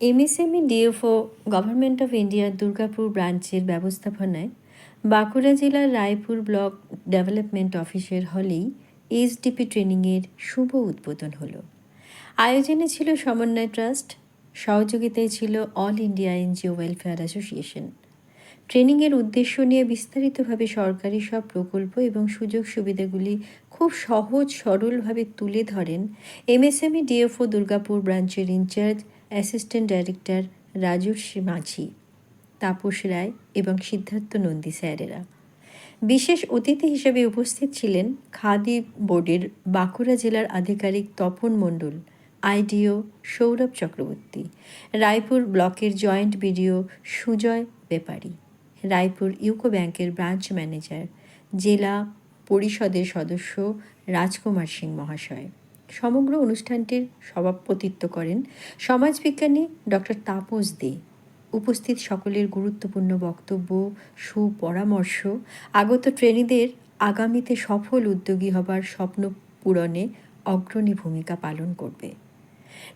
MSME DFO government of ইন্ডিয়ার দুর্গাপুর ব্রাঞ্চের ব্যবস্থাপনায় বাঁকুড়া জেলার রায়পুর ব্লক ডেভেলপমেন্ট অফিসের হলেই এইচডিপি ট্রেনিংয়ের শুভ উদ্বোধন হলো। আয়োজনে ছিল সমন্বয় ট্রাস্ট, সহযোগিতায় ছিল all India NGO welfare association. ট্রেনিংয়ের উদ্দেশ্য নিয়ে বিস্তারিতভাবে সরকারি সব প্রকল্প এবং সুযোগ সুবিধাগুলি খুব সহজ সরলভাবে তুলে ধরেন এমএসএমই ডিএফও দুর্গাপুর ব্রাঞ্চের ইনচার্জ অ্যাসিস্ট্যান্ট ডাইরেক্টর রাজর্ষি মাঝি, তাপস রায় এবং সিদ্ধার্থ নন্দী স্যারেরা। বিশেষ অতিথি হিসেবে উপস্থিত ছিলেন খাদি বোর্ডের বাঁকুড়া জেলার আধিকারিক তপন মণ্ডল, আইডিও সৌরভ চক্রবর্তী, রায়পুর ব্লকের joint BDO Sujoy Bepari, Raipur UCO ব্যাংকের ব্রাঞ্চ ম্যানেজার, জেলা পরিষদের সদস্য রাজকুমার সিং মহাশয়। সমগ্র অনুষ্ঠানটির সভাপতিত্ব করেন সমাজবিজ্ঞানী ডক্টর তাপস দে। উপস্থিত সকলের গুরুত্বপূর্ণ বক্তব্য, সুপরামর্শ, আগত ট্রেনিদের আগামীতে সফল উদ্যোগী হবার স্বপ্ন পূরণে অগ্রণী ভূমিকা পালন করবে।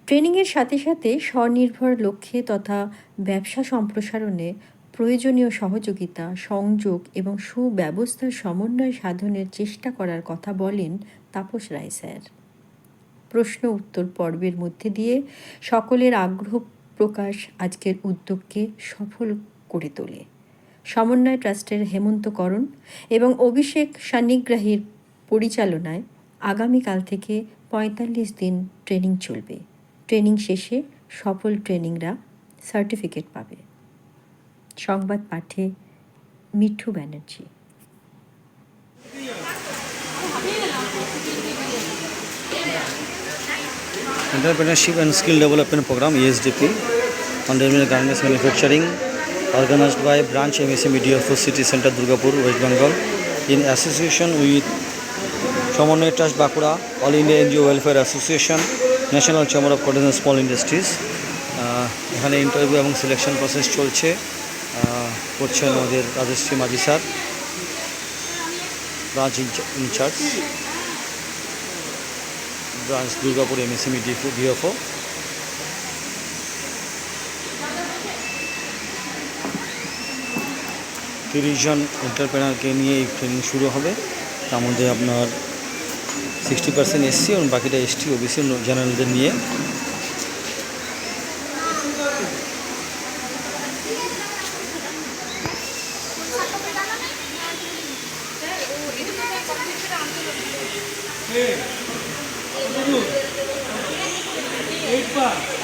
ট্রেনিংয়ের সাথে সাথে স্বনির্ভর লক্ষ্যে তথা ব্যবসা সম্প্রসারণে প্রয়োজনীয় সহযোগিতা, সংযোগ এবং সুব্যবস্থার সমন্বয় সাধনের চেষ্টা করার কথা বলেন তাপস রায় স্যার। প্রশ্ন উত্তর পর্বের মধ্যে দিয়ে সকলের আগ্রহ প্রকাশ আজকের উদ্যোগকে সফল করে তোলে। সমন্বয় ট্রাস্টের হেমন্তকরণ এবং অভিষেক সান্নিগ্রাহীর পরিচালনায় আগামীকাল থেকে পঁয়তাল্লিশ দিন ট্রেনিং চলবে। ট্রেনিং শেষে সফল ট্রেনিংরা সার্টিফিকেট পাবে। সংবাদ পাঠে Mithu Banerjee. Entrepreneurship and Skill Development Program ESDP under Garments Manufacturing organized by Branch MSME DFO City Center Durgapur West Bengal in association with Samanway trust Bankura all India NGO welfare association national chamber of cotton small industries এখানে interview এবং selection process চলছে করছেন আমাদের Rajashree Majhi sir branch in charge branch Durgapur MSME DFO DFO তিরিশ জন এন্টারপ্রেনারকে নিয়ে এই training শুরু হবে। তার মধ্যে আপনার সিক্সটি পার্সেন্ট এসসি এবং বাকিটা এসটি ওবিসি জেনারেলদের নিয়ে। Eight Epa!